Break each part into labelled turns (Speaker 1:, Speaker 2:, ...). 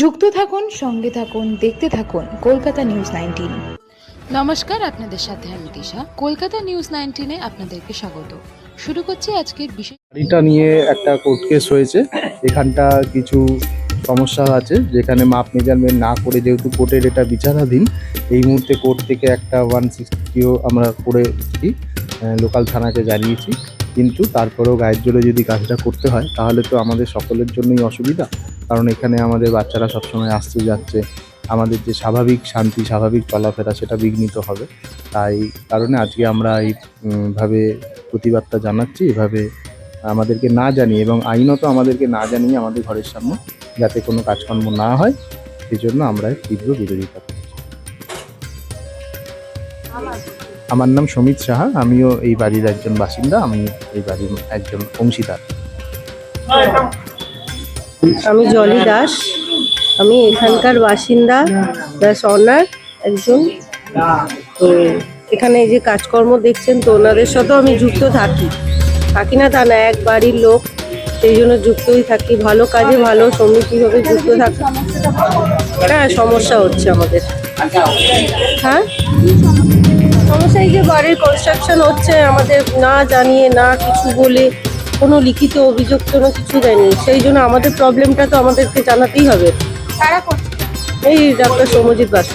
Speaker 1: যুক্ত থাকুন সঙ্গে থাকুন দেখতে থাকুন কলকাতা নিউজ নাইনটিন।
Speaker 2: নমস্কার আপনাদের সাথে আমি দিশা। কলকাতা নিউজ নাইনটিনে আপনাদেরকে স্বাগত। শুরু করছি আজকের বিশেষ
Speaker 3: গাড়িটা নিয়ে একটা কোর্ট কেস হয়েছে। এখানটা কিছু সমস্যা আছে যেখানে মাপ মেজারমেন্ট না করে যেহেতু কোর্টের এটা বিচারাধীন এই মুহূর্তে কোর্ট থেকে একটা ওয়ান সিক্সটিও আমরা করেছি লোকাল থানাকে জানিয়েছি। কিন্তু তারপরেও গায়ের জোরে যদি কাজটা করতে হয়, তাহলে তো আমাদের সকলের জন্যই অসুবিধা। কারণ এখানে আমাদের বাচ্চারা সবসময় আসতে যাচ্ছে। আমাদের যে স্বাভাবিক শান্তি, স্বাভাবিক চলাফেরা সেটা বিঘ্নিত হবে। তাই কারণে আজকে আমরা এইভাবে প্রতিবাদটা জানাচ্ছি। এভাবে আমাদেরকে না জানিয়ে এবং আইনত আমাদেরকে না জানিয়ে আমাদের ঘরের সামনে যাতে কোনো কাজকর্ম না হয় সেই জন্য আমরা তীব্র বিরোধিতা করছি। আমার নাম সমিত সাহা, আমিও এই বাড়ির একজন বাসিন্দা, আমি এই বাড়ির একজন অংশীদার।
Speaker 4: আমি জলি দাস, আমি এখানকার বাসিন্দা প্লাস অনার একজন। তো এখানে এই যে কাজকর্ম দেখছেন, তো ওনাদের সাথেও আমি যুক্ত থাকি। থাকি না তা না, এক বাড়ির লোক, সেই জন্য যুক্তই থাকি। ভালো কাজে ভালো সমিতিভাবে যুক্ত থাকি। হ্যাঁ সমস্যা হচ্ছে আমাদের। হ্যাঁ? সমস্যা এই যে বাড়ির কনস্ট্রাকশন হচ্ছে আমাদের না জানিয়ে না কিছু বলে কোনো লিখিত অভিযোগ কোনো কিছু দেয়নি। সেই জন্য আমাদের প্রবলেমটা তো আমাদেরকে জানাতেই হবে। এই ডাক্তার সৌমজিৎ বাস।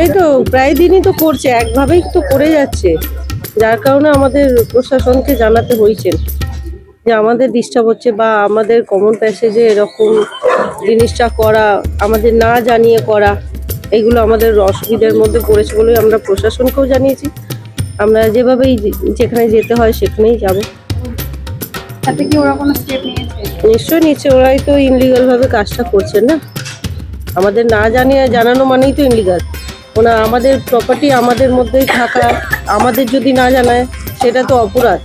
Speaker 4: এই তো প্রায় দিনই তো করছে একভাবেই তো করে যাচ্ছে। যার কারণে আমাদের প্রশাসনকে জানাতে হয়েছে যে আমাদের ডিস্টার্ব হচ্ছে বা আমাদের কমন প্যাসেজে এরকম জিনিসটা করা আমাদের না জানিয়ে করা। এগুলো আমাদের অসুবিধার মধ্যে পড়েছে বলেই আমরা প্রশাসনকেও জানিয়েছি। আমরা যেভাবেই যেখানে যেতে হয় সেখানেই যাব।
Speaker 5: তাতে কি ওরা কোনো স্টেপ নিয়েছে?
Speaker 4: নিশ্চয়ই নিচ্ছে ওরাই তো ইনলিগাল ভাবে কাজটা করছেন না? আমাদের না জানিয়ে জানানো মানেই তো ইনলিগাল ওনা আমাদের প্রপার্টি আমাদের মধ্যেই থাকা আমাদের যদি না জানায় সেটা তো অপরাধ।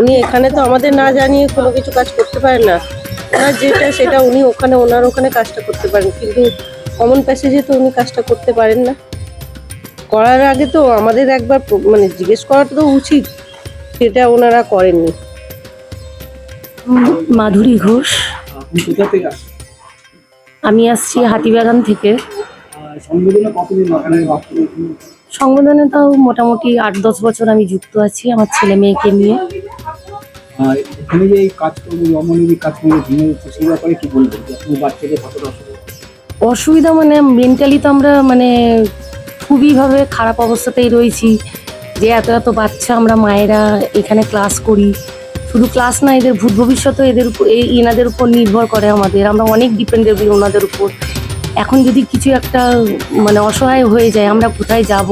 Speaker 4: উনি এখানে তো আমাদের না জানিয়ে কোনো কিছু কাজ করতে পারেন না। ওনার যেটা সেটা উনি ওখানে ওনার ওখানে কাজটা করতে পারেন। কিন্তু কমন প্যাসেজে তো উনি কাজটা করতে পারেন না। করার আগে তো আমাদের একবার মানে জিজ্ঞেস করাটা তো উচিত সেটা ওনারা করেননি।
Speaker 6: মাধুরী ঘোষ। আমি আসছি হাতিবাগান থেকে।
Speaker 7: সংবেদনে
Speaker 6: তাও মোটামুটি আট দশ বছর আমি যুক্ত আছি আমার ছেলে মেয়েকে নিয়ে।
Speaker 7: আর এখানে যে এই কাজকর্ম অমানবিক কাজকর্ম ভেঙে যাচ্ছে সেই ব্যাপারে কি বলবেন? বাচ্চাদের কতটা অসুবিধা
Speaker 6: মানে মেন্টালি তো আমরা মানে খুবইভাবে খারাপ অবস্থাতেই রয়েছি। যে এত এত বাচ্চা আমরা মায়েরা এখানে ক্লাস করি। শুধু ক্লাস না, এদের ভূত ভবিষ্যৎও এদের উপর এনাদের উপর নির্ভর করে আমাদের। আমরা অনেক ডিপেন্ডেবল ওনাদের উপর। এখন যদি কিছু একটা মানে অসহায় হয়ে যায়, আমরা কোথায় যাব?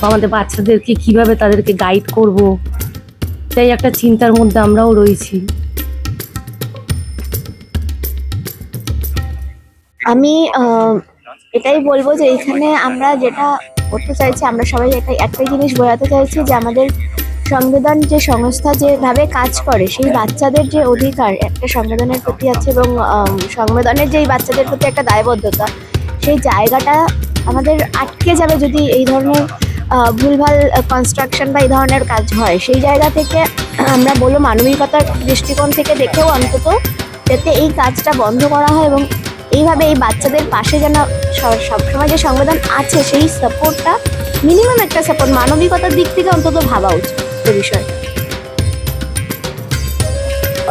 Speaker 6: বা আমাদের বাচ্চাদেরকে কীভাবে তাদেরকে গাইড করব? তাই একটা চিন্তার মধ্যে আমরাও রয়েছি।
Speaker 8: আমি এটাই বলব যে এখানে আমরা যেটা করতে চাইছি, আমরা সবাই একটা একটাই জিনিস বোঝাতে চাইছি যে আমাদের সংবিধান যে সংস্থা যেভাবে কাজ করে, সেই বাচ্চাদের যে অধিকার একটা সংবিধানের প্রতি আছে এবং সংবিধানের যেই বাচ্চাদের প্রতি একটা দায়বদ্ধতা, সেই জায়গাটা আমাদের আটকে যাবে যদি এই ধরনের ভুলভাল কনস্ট্রাকশন বা এই ধরনের কাজ হয়। সেই জায়গা থেকে আমরা বলব মানবিকতার দৃষ্টিকোণ থেকে দেখেও অন্তত যাতে এই কাজটা বন্ধ করা হয় এবং এইভাবে এই বাচ্চাদের পাশে যেন সবসময় যে সংবিধান আছে, সেই সাপোর্টটা মিনিমাম একটা সাপোর্ট মানবিকতার দিক থেকে অন্তত ভাবা উচিত এ বিষয়ে।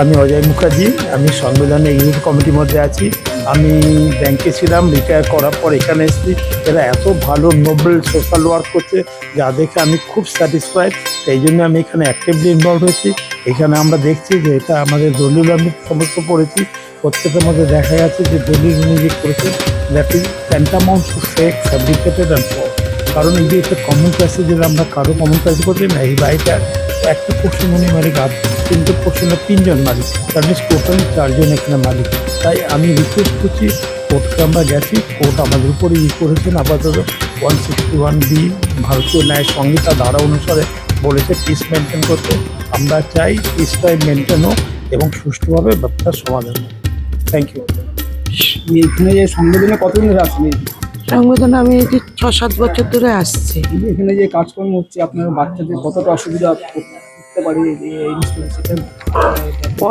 Speaker 9: আমি অজয় মুখার্জি, আমি সংবিধানের ইউনিট কমিটির মধ্যে আছি। আমি ব্যাংকে ছিলাম রিটায়ার করার পর এখানে এসেছি। এরা এত ভালো নোবেল সোশ্যাল ওয়ার্ক করছে, যা দেখে আমি খুব স্যাটিসফাইড এই জন্য আমি এখানে অ্যাক্টিভলি ইনভলভ হয়েছি। এখানে আমরা দেখছি যে এটা আমাদের দলিল আমি সমস্ত পড়েছি প্রত্যেকের মধ্যে দেখা যাচ্ছে যে দলিল যে করেছেন that is tantamount to fake fabricated and false কারণ এই যে এটা কমন প্যাসেজের আমরা কারও কমন প্যাসেজ করতে না, এই বাড়িটা একটা পোর্শন উনি মালিক আর তিনটে পোর্শনে তিনজন মালিক তার মিনস টোটালি চারজন এখানে মালিক তাই আমি রিকোয়েস্ট করছি কোর্টকে আমরা গেছি কোর্ট আমাদের উপরে ই করেছেন, আপাতত ওয়ান সিক্সটি ওয়ান বি ভারতীয় ন্যায় সংহিতা ধারা অনুসারে বলেছে পিস মেনটেন করতে। আমরা চাই পিসটাই মেনটেন হোক এবং সুষ্ঠুভাবে ব্যাপারটার সমাধান হোক। থ্যাংক ইউ
Speaker 7: এখানে যে সংবেদনে কতদিন ধরে আসছেন?
Speaker 4: সংবেদন আমি এটি ছ সাত বছর ধরে আসছি।
Speaker 7: এখানে যে কাজকর্ম হচ্ছে আপনার বাচ্চাদের কতটা অসুবিধা করতে পারি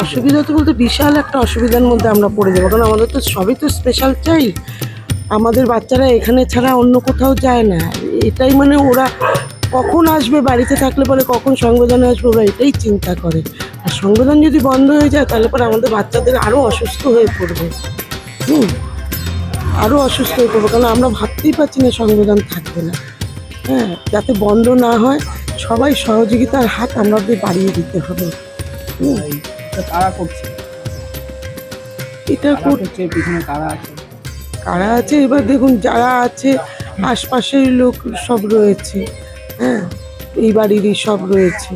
Speaker 10: অসুবিধা তো বলতে বিশাল একটা অসুবিধার মধ্যে আমরা পড়ে যাব কারণ আমাদের তো সবই তো স্পেশাল চাই আমাদের বাচ্চারা এখানে ছাড়া অন্য কোথাও যায় না। এটাই মানে ওরা কখন আসবে বাড়িতে থাকলে পরে কখন সংবেদনে আসবে ওরা এটাই চিন্তা করে। আর সংবেদন যদি বন্ধ হয়ে যায় তাহলে পরে আমাদের বাচ্চাদের আরও অসুস্থ হয়ে পড়বে। হুম আরও অসুস্থ হয়ে পড়বে কারণ আমরা ভাবতেই পারছি না সংবেদন থাকবে না। হ্যাঁ যাতে বন্ধ না হয় সবাই সহযোগিতার হাত আমাদের বাড়িয়ে দিতে হবে। হুম।
Speaker 7: কারা করছে?
Speaker 10: এটা
Speaker 7: কারা করছে? পিছনে কারা আছে?
Speaker 10: কারা আছে? এবার দেখুন যারা আছে আশপাশের লোক সব রয়েছে। এই বাড়িরই সব রয়েছে।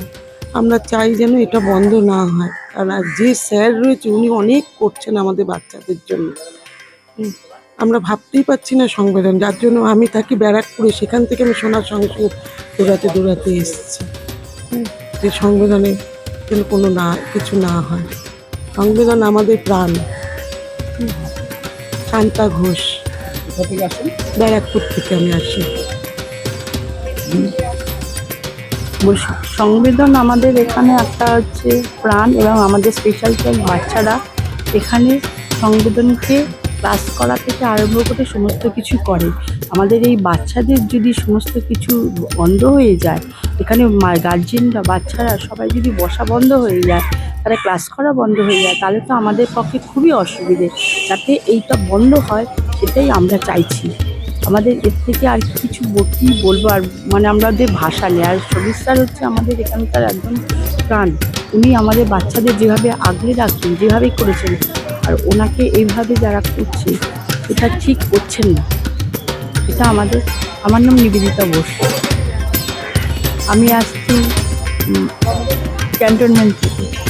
Speaker 10: আমরা চাই যেন এটা বন্ধ না হয়। কারণ যে স্যার রয়েছে উনি অনেক করছেন আমাদের বাচ্চাদের জন্য। হুম, আমরা ভাবতেই পারছি না সংবেদন। যার জন্য আমি থাকি ব্যারাকপুরে। সেখান থেকে আমি শোনার সঙ্গে দৌড়াতে দৌড়াতে এসেছি। যে সংবেদনে যেন কোনো না কিছু না হয়। সংবেদন আমাদের প্রাণ। শান্তা ঘোষ। ব্যারাকপুর থেকে আমি আসি।
Speaker 6: সংবেদন আমাদের এখানে একটা হচ্ছে প্রাণ এবং আমাদের স্পেশাল চাইল্ড বাচ্চারা এখানে সংবেদনকে ক্লাস করা থেকে আরম্ভ করে সমস্ত কিছু করে। আমাদের এই বাচ্চাদের যদি সমস্ত কিছু বন্ধ হয়ে যায়, এখানে গার্জেনরা বাচ্চারা সবাই যদি বসা বন্ধ হয়ে যায়, তারা ক্লাস করা বন্ধ হয়ে যায়, তাহলে তো আমাদের পক্ষে খুবই অসুবিধে। যাতে এইটা বন্ধ হয়, সেটাই আমরা চাইছি। আমাদের এর থেকে আর কিছু কি বলব? আর মানে আমাদের ভাষা নেই। আর সবির স্যার হচ্ছে আমাদের এখানকার একদম প্রাণ। উনি আমাদের বাচ্চাদের যেভাবে আগলে রাখছেন, যেভাবে করেছেন, আর ওনাকে এইভাবে যারা করছে, এটা ঠিক করছেন না। এটা আমাদের, আমার নাম নিবেদিতা বোস। আমি আসছি ক্যান্টনমেন্ট থেকে।